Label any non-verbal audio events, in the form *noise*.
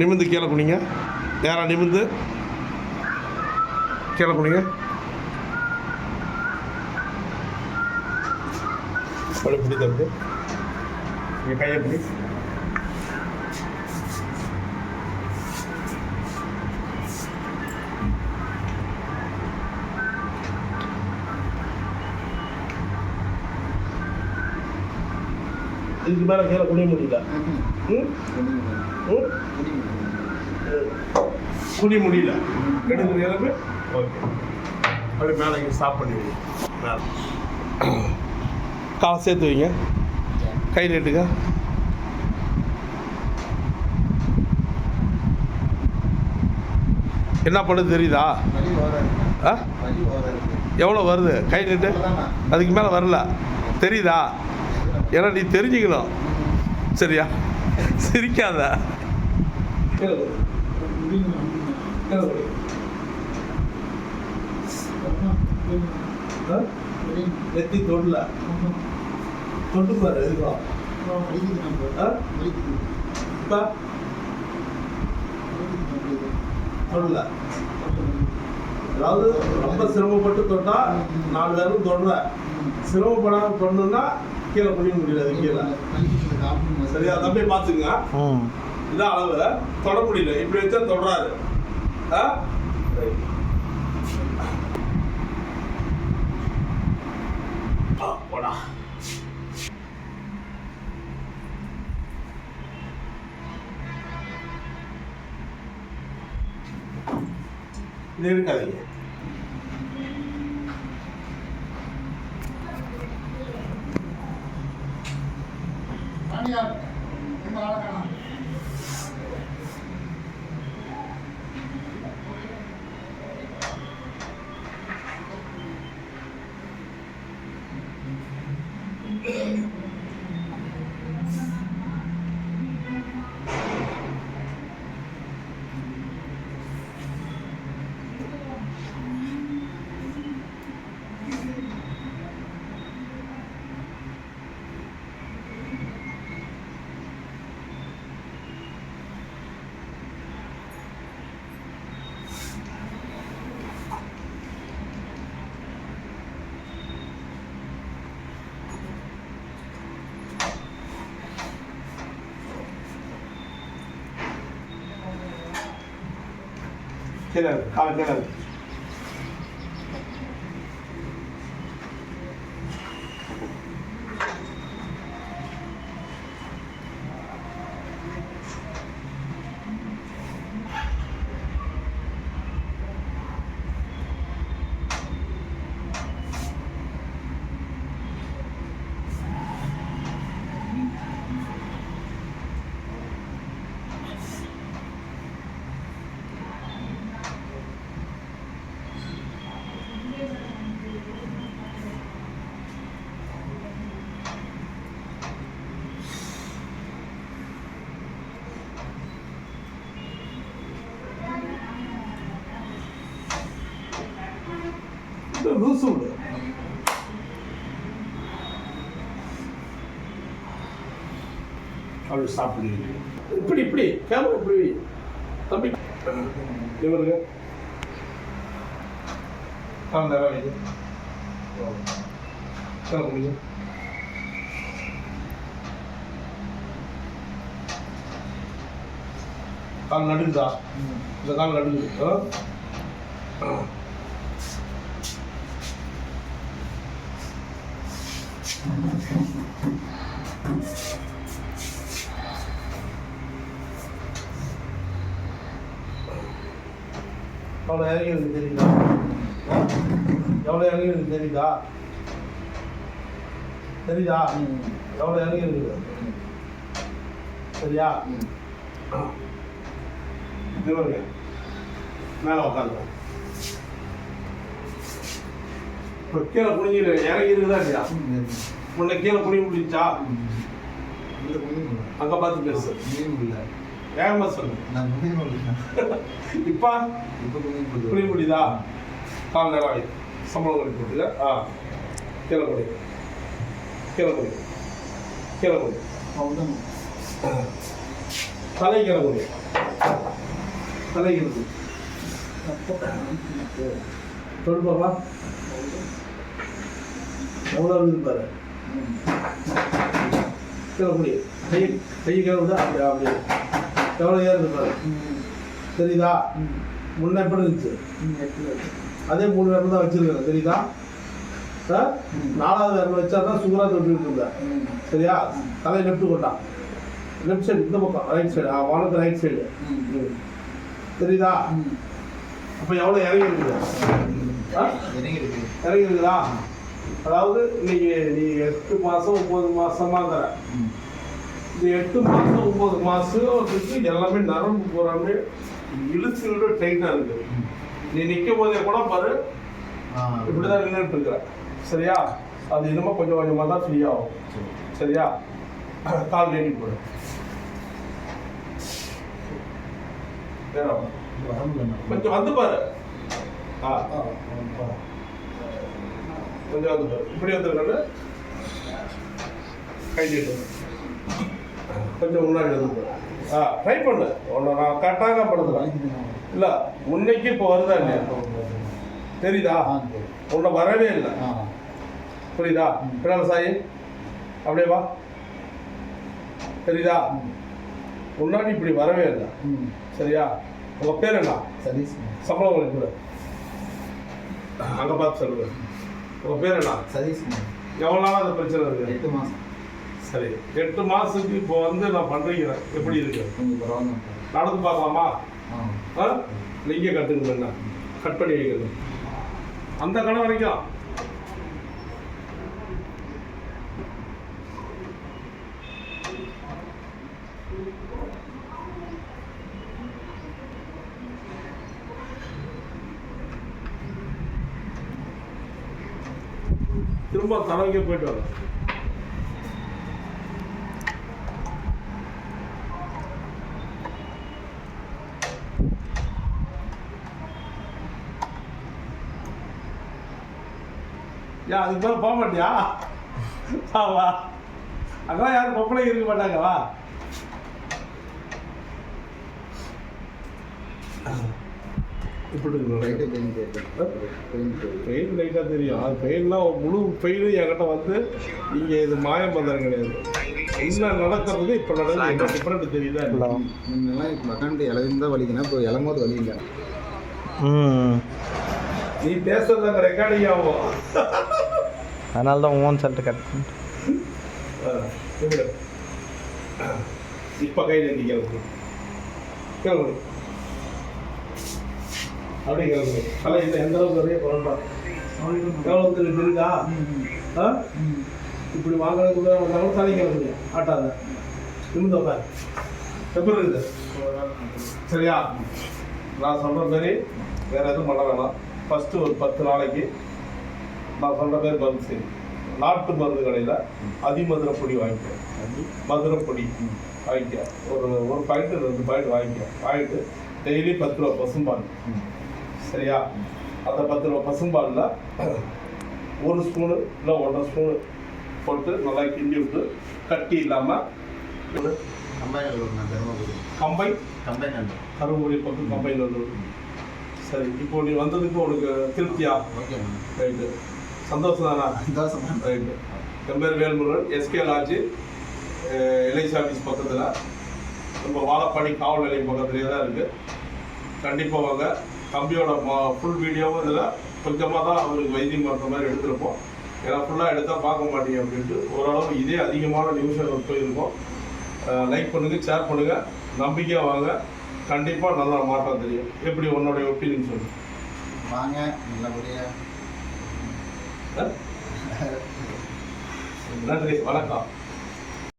நிமிந்து கீழே குனிங்க. நேராக நிமிந்து? கீழே குனிங்க. அப்படி இங்கே கையை பிடி. இதுக்கு மேலே கீழே குனிய முடியல. ம்? ம் குனி முடியல எடுத்து நிலவு ஓகே. அப்படி மேலே இங்கே ஸ்டாப் பண்ணி வைங்க. மேலே. காலை சேர்த்து வைங்க. கை நீட்டுங்க. என்ன பண்ணுது தெரியுதா? ஆ? எவ்வளோ வருது? கை நீட்டு. அதுக்கு மேலே வரல. தெரியுதா? ஏன்னா நீ தெரிஞ்சுக்கணும். சரியா? சிரிக்காத? நெத்தி தொடல. தொட்டு பாரு எதுக்கும் ஆ? இப்போ. தொடல. அதாவது ரொம்ப சிரமப்பட்டு தொட்டா நாலு பேரும் தொடர சிரமப்படாமல் பண்ணணும்னா கீழே முடிய முடியாது கீழே. சரியா தம்பி பார்த்துங்க ம் இதான் அளவு. தொட முடியல. இப்படி வச்சா தொடராரு ஆ? Right. ஆ, போடா இது இருக்காதீங்க கீழே கால கீழே லூசு விடு அப்படி பண்ணிடுங்க இப்படி இப்படி கேமரா இப்படி. தம்பி இவருங்க வைங்க கால் முடியும் கால் நடுக்குதா இந்த கால் நடுக்குது எவ்வளோ இறங்கி தெரியுதா? எவ்வளோ இறங்கி தெரியுதா? தெரியுதா? எவ்வளோ இறங்கி இருக்குது சரியா இது பாருங்க. மேலே உட்காந்து இப்போ கீழே குனிஞ்சிரு இறங்கி இருக்குதா இல்லையா? உன்னை கீழே குனிய முடிஞ்சா? அங்கே பார்த்து பேசு. வேகமாக சொல்லு. இப்போ குனிய முடியுதா? கால் நேரம் ஆகி சம்பளம் குடி போட்டுங்க ஆ கீழே குடி கீழே குடி கீழே குடி தலை கீழே குடி தலை இருக்கு தொடுப்பாப்பா எவ்வளோ இருக்குது பாரு. கீழே முடி கை கை கீழே விட அப்படி அப்படி. எவ்வளோ ஏறுது பாரு. தெரியுதா? முன்ன எப்படி இருந்துச்சு? அதே மூணு விரல் தான் வச்சிருக்கேன். தெரியுதா? சார் நாலாவது விரல் வச்சா தான் சுகரா தொட்டுக்கிட்டு இருந்தேன் சரியா? தலை லெஃப்ட் கொண்டா. லெஃப்ட் சைடு இந்த பக்கம் ரைட் சைடு வானத்து ரைட் சைடு தெரியுதா? அப்போ எவ்வளோ இறங்கி இருக்குது? ஆ? இறங்கி இருக்குதா அதாவது இன்னைக்கு நீ எட்டு மாதம் ஒம்பது தர இந்த எட்டு மாதம் ஒம்பது மாதத்துக்கு எல்லாமே நரம்பு பூராமே இழுத்து விட டைட்டாக இருக்குது நீ நிற்கும் போதே கூட பாரு இப்படிதான் நின்றுட்டு இருக்கிற. சரியா? அது இனிமே கொஞ்சம் கொஞ்சமாக தான் ஃப்ரீ ஆகும். சரியா? கால் நீட்டி போடு. கொஞ்சம் வந்து பாரு. ஆ கொஞ்சம் வந்து இப்படி கை நீட்டு கொஞ்சம் முன்னாடி வந்து ஆ ட்ரை பண்ணு. உன்னை நான் கரெக்டாக படுத்துறேன். இல்லை முன்னைக்கு இப்போ வருதா இல்லையா? தெரியுதா? உன்னை வரவே இல்லை. புரியுதா? பின்னால சாயி. அப்படியே வா. தெரியுதா? முன்னாடி இப்படி வரவே இல்லை. சரியா? உங்க பேர் என்ன? சம்பளம் உங்களுக்கு கொடு. அங்க பார்த்து சொல்லுங்க. உங்க பேர் என்ன? சதீஷ்குமார். எவ்வளவு நாளா அந்த பிரச்சனை இருக்கு? எட்டு மாதம் சரி. எட்டு மாசத்துக்கு இப்போ வந்து நான் பண்றீங்க எப்படி இருக்கு? நடந்து பார்க்கலாமா? ஆ. ஆ? நீங்க கட்டுங்க கட் பண்ணி வைக்கிறது அந்த கடை வரைக்கும் திரும்ப தலைக்கே போயிட்டு வரேன். யா அதுக்கு மேலே போக மாட்டியா? வா வா. அங்கெல்லாம் யாரும் பொம்பளை இருக்க மாட்டாங்க வா. இப்படி பெயின் லைட்டாக தெரியும். அது பெயின்லாம் முழு பெயினும் என்கிட்ட வந்து இங்கே இது மாயம் பந்தரம் கிடையாது. என்ன நடக்கிறது இப்போ நடக்குது. என்ன டிஃப்ரெண்ட் தெரியுதா? இல்லை முன்னெல்லாம் இப்போ உக்காந்து இலவிருந்தா வலிக்கணும் இப்போ இளம்போது வலி இல்லை ம். நீ பேசுறது அங்கே ரெக்கார்டிங் ஆகும். அதனால தான் ஓன் சொல்லிட்டு கட் இப்படி இப்போ கை நீட்டி கிளம்பு அப்படிங்கிறது அப்படியே கிளம்பு எந்த அளவுக்கு நிறைய புரண்டா? எவ்வளோ வந்து ஆ? இப்படி வாங்குறது கூட வந்தாலும் தலை கிளம்புங்க ஆட்டாத. நிமிந்து உட்காரு. எப்படி இருக்குது? சரியா? நான் சொல்கிற மாதிரி வேறு எதுவும் பண்ண வேணாம். ஃபஸ்ட்டு ஒரு பத்து நாளைக்கு நான் சொல்கிற மாதிரி மருந்து சரி நாட்டு மருந்து கடையில் அதிமதுரை பொடி வாங்கிக்க மதுரை பொடி வாங்கிக்க ஒரு ஒரு பாயிண்ட் ரெண்டு பாயிண்ட் வாங்கிக்க வாங்கிட்டு டெய்லி பத்து ரூபா பசும்பால் சரியா? அந்த பத்து ரூபா பசும்பாலில் ஒரு ஸ்பூனு இல்லை ஒன்றரை ஸ்பூனு போட்டு நல்லா கிண்டி விட்டு கட்டி இல்லாமல் கம்பை? கம்பைனர். கரும்புரி பக்கம் கம்பையில் வந்து சரி இப்போ நீ வந்ததுக்கு உனக்கு திருப்தியா? ஓகே ரைட்டு சந்தோஷம் தானா சந்தோஷம் ரைட்டு என் பேர் Velmurugan. SK lodge LIC office பக்கத்தில். நம்ம வாழப்பாடி காவல் நிலையம் பக்கத்துலேயே தான் இருக்குது கண்டிப்பாக வாங்க. தம்பியோட ஃபுல் வீடியோவும் இதில். கொஞ்சமாக தான் அவருக்கு வைத்தியம் பண்ணுற மாதிரி எடுத்திருப்போம். ஏன்னா ஃபுல்லாக எடுத்தால் பார்க்க மாட்டீங்க அப்படின்ட்டு. ஓரளவு இதே அதிகமான நியூஸ் போயிருக்கோம். லைக் பண்ணுங்கள் ஷேர் பண்ணுங்கள் நம்பிக்கையாக வாங்க. கண்டிப்பாக நல்லா மாற்றம் தெரியும். எப்படி உன்னோடைய ஒப்பீனியன் சொல்லு வாங்க நல்லபடியாக *laughs* நன்றி வணக்கம்.